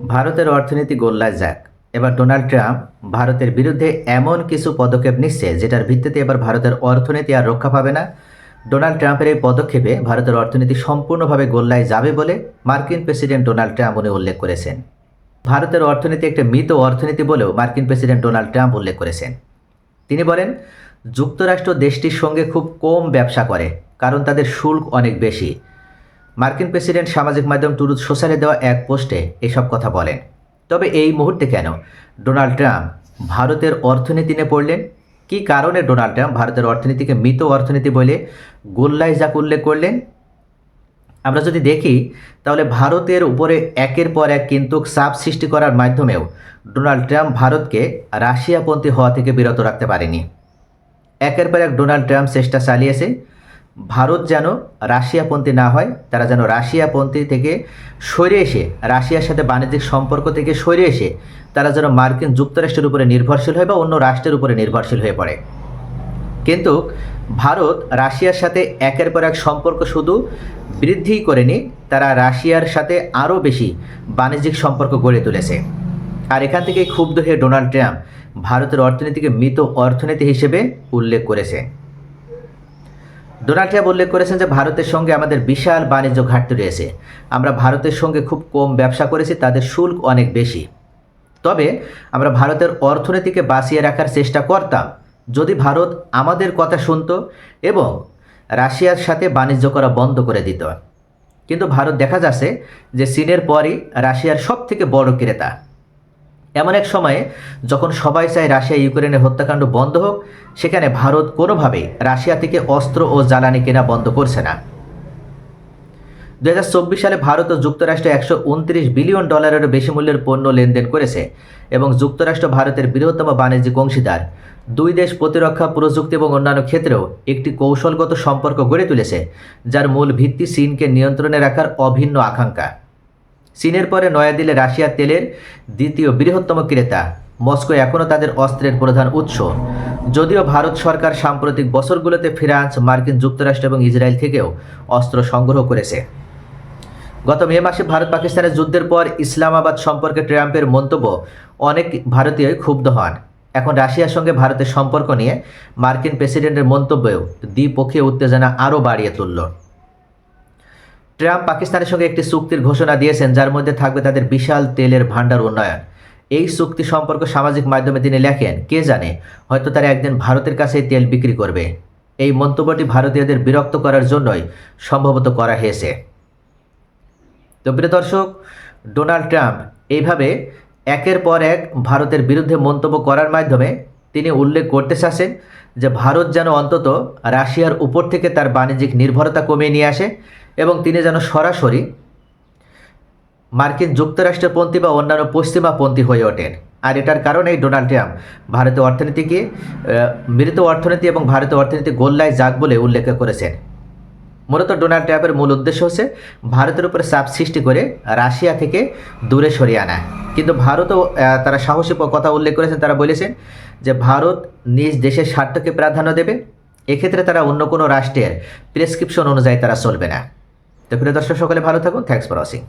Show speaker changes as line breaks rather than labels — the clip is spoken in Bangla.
ভারতের অর্থনীতি গোল্লায় যাক। এবার ডোনাল্ড ট্রাম্প ভারতের বিরুদ্ধে এমন কিছু পদক্ষেপ নিচ্ছে যেটার ভিত্তিতে এবার ভারতের অর্থনীতি আর রক্ষা পাবে না। ডোনাল্ড ট্রাম্পের এই পদক্ষেপে ভারতের অর্থনীতি সম্পূর্ণভাবে গোল্লায় যাবে বলে মার্কিন প্রেসিডেন্ট ডোনাল্ড ট্রাম্প উনি উল্লেখ করেছেন। ভারতের অর্থনীতি একটা মৃত অর্থনীতি বলেও মার্কিন প্রেসিডেন্ট ডোনাল্ড ট্রাম্প উল্লেখ করেছেন। তিনি বলেন, যুক্তরাষ্ট্র দেশটির সঙ্গে খুব কম ব্যবসা করে, কারণ তাদের শুল্ক অনেক বেশি। মার্কিন প্রেসিডেন্ট সামাজিক মাধ্যম টুরুথ সোশ্যালে দেওয়া এক পোস্টে এসব কথা বলেন। তবে এই মুহূর্তে কেন? ডোনাল্ড ট্রাম্প ভারতের অর্থনীতি নিয়ে পড়লেন? কী কারণে ডোনাল্ড ট্রাম্প ভারতের অর্থনীতিকে মৃত অর্থনীতি বলে গোল্লায় যাক উল্লেখ করলেন? আমরা যদি দেখি, তাহলে ভারতের উপরে একের পর এক কিন্তু চাপ সৃষ্টি করার মাধ্যমেও ডোনাল্ড ট্রাম্প ভারতকে রাশিয়াপন্থী হওয়া থেকে বিরত রাখতে পারেনি। একের পর এক ডোনাল্ড ট্রাম্প চেষ্টা চালিয়েছে ভারত যেন রাশিয়াপন্থী না হয়, তারা যেন রাশিয়াপন্থী থেকে সরে এসে, রাশিয়ার সাথে বাণিজ্যিক সম্পর্ক থেকে সরে এসে, তারা যেন মার্কিন যুক্তরাষ্ট্রের উপরে নির্ভরশীল হয় বা অন্য রাষ্ট্রের উপরে নির্ভরশীল হয়ে পড়ে। কিন্তু ভারত রাশিয়ার সাথে একের পর এক সম্পর্ক শুধু বৃদ্ধিই করেনি, তারা রাশিয়ার সাথে আরও বেশি বাণিজ্যিক সম্পর্ক গড়ে তুলেছে। আর এখান থেকে ক্ষুব্ধ হয়ে ডোনাল্ড ট্রাম্প ভারতের অর্থনীতিকে মৃত অর্থনীতি হিসেবে উল্লেখ করেছে। ডোনাল্ড উল্লেখ করেছেন যে ভারতের সঙ্গে আমাদের বিশাল বাণিজ্য ঘাটতি রয়েছে। আমরা ভারতের সঙ্গে খুব কম ব্যবসা করেছি, তাদের শুল্ক অনেক বেশি। তবে আমরা ভারতের অর্থনীতিকে বাঁচিয়ে রাখার চেষ্টা করতাম, যদি ভারত আমাদের কথা শুনত এবং রাশিয়ার সাথে বাণিজ্য করা বন্ধ করে দিত। কিন্তু ভারত দেখা যাচ্ছে যে চীনের পরই রাশিয়ার সব থেকে বড় ক্রেতা। এমন এক সময়ে যখন সবাই চায় রাশিয়া ইউক্রেনের হত্যাকাণ্ড বন্ধ হোক, সেখানে ভারত কোনোভাবেই রাশিয়া থেকে অস্ত্র ও জ্বালানি কেনা বন্ধ করছে না। দু হাজার চব্বিশ সালে ভারত ও যুক্তরাষ্ট্র একশো উনত্রিশ বিলিয়ন ডলারেরও বেশি মূল্যের পণ্য লেনদেন করেছে এবং যুক্তরাষ্ট্র ভারতের বৃহত্তম বাণিজ্যিক অংশীদার। দুই দেশ প্রতিরক্ষা, প্রযুক্তি এবং অন্যান্য ক্ষেত্রেও একটি কৌশলগত সম্পর্ক গড়ে তুলেছে, যার মূল ভিত্তি চীনকে নিয়ন্ত্রণে রাখার অভিন্ন আকাঙ্ক্ষা। চীনের পরে নয়াদিল্লি, রাশিয়ার তেলের দ্বিতীয় বৃহত্তম ক্রেতা। মস্কো এখনও তাদের অস্ত্রের প্রধান উৎস। যদিও ভারত সরকার সাম্প্রতিক বছরগুলোতে ফ্রান্স, মার্কিন যুক্তরাষ্ট্র এবং ইসরায়েল থেকেও অস্ত্র সংগ্রহ করেছে। গত মে মাসে ভারত পাকিস্তানের যুদ্ধের পর ইসলামাবাদ সম্পর্কে ট্রাম্পের মন্তব্য অনেক ভারতীয়ই ক্ষুব্ধ হন। এখন রাশিয়ার সঙ্গে ভারতের সম্পর্ক নিয়ে মার্কিন প্রেসিডেন্টের মন্তব্যেও দ্বিপক্ষীয় উত্তেজনা আরও বাড়িয়ে তুলল। ট্রাম্প পাকিস্তানের সঙ্গে একটি চুক্তির ঘোষণা দিয়েছেন, যার মধ্যে থাকবে তাদের বিশাল তেলের ভাণ্ডার উন্নয়ন। এই চুক্তি সম্পর্কে সামাজিক মাধ্যমে তিনি লেখেন, কে জানে, হয়তো তারা একদিন ভারতের কাছে তেল বিক্রি করবে। এই মন্তব্যটি ভারতীয়দের বিরক্ত করার জন্যই সম্ভবত করা হয়েছে। তো প্রিয় দর্শক, ডোনাল্ড ট্রাম্প এইভাবে একের পর এক ভারতের বিরুদ্ধে মন্তব্য করার মাধ্যমে তিনি উল্লেখ করতে চাচ্ছেন যে ভারত যেন অন্তত রাশিয়ার উপর থেকে তার বাণিজ্যিক নির্ভরতা কমিয়ে নিয়ে আসে এবং তিনি যেন সরাসরি মার্কিন যুক্তরাষ্ট্রপন্থী বা অন্যান্য পশ্চিমাপন্থী হয়ে ওঠেন। আর এটার কারণেই ডোনাল্ড ট্রাম্প। ভারতীয় অর্থনীতিকে মৃত অর্থনীতি এবং ভারতীয় অর্থনীতি গোল্লায় যাক বলে উল্লেখ করেছেন। মূলত ডোনাল্ড ট্রাম্পের মূল উদ্দেশ্য হচ্ছে ভারতের উপরে চাপ সৃষ্টি করে রাশিয়া থেকে দূরে সরিয়ে আনা। কিন্তু ভারতও তারা সাহসী কথা উল্লেখ করেছেন, তারা বলেছেন যে ভারত নিজ দেশের স্বার্থকে প্রাধান্য দেবে। এক্ষেত্রে তারা অন্য কোনো রাষ্ট্রের প্রেসক্রিপশন অনুযায়ী তারা চলবে না। তো প্রিয় দর্শক, সকলে ভালো থাকুন। Thanks for watching